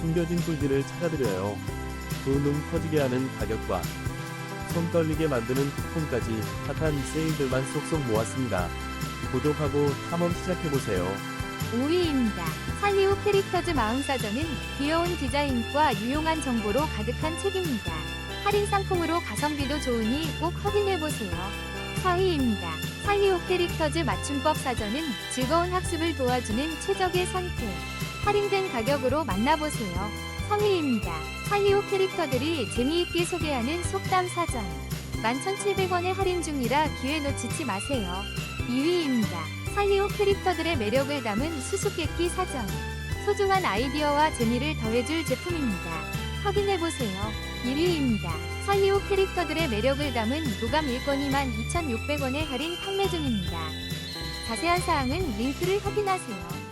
숨겨진 꿀들을 찾아드려요. 두눈 터지게 하는 가격과 손 떨리게 만드는 쿠폰까지 핫한 세일들만 쏙쏙 모았습니다. 구독하고 탐험 시작해보세요. 5위입니다. 살리오 캐릭터즈 마음사전은 귀여운 디자인과 유용한 정보로 가득한 책입니다. 할인 상품으로 가성비도 좋으니 꼭 확인해보세요. 4위입니다. 살리오 캐릭터즈 맞춤법 사전은 즐거운 학습을 도와주는 최적의 선택. 할인된 가격으로 만나보세요. 3위입니다. 살리오 캐릭터들이 재미있게 소개하는 속담 사전. 11,700원에 할인 중이라 기회 놓치지 마세요. 2위입니다. 살리오 캐릭터들의 매력을 담은 수수께끼 사전. 소중한 아이디어와 재미를 더해줄 제품입니다. 확인해보세요. 1위입니다. 살리오 캐릭터들의 매력을 담은 도감 1권이 12,600원에 할인 판매 중입니다. 자세한 사항은 링크를 확인하세요.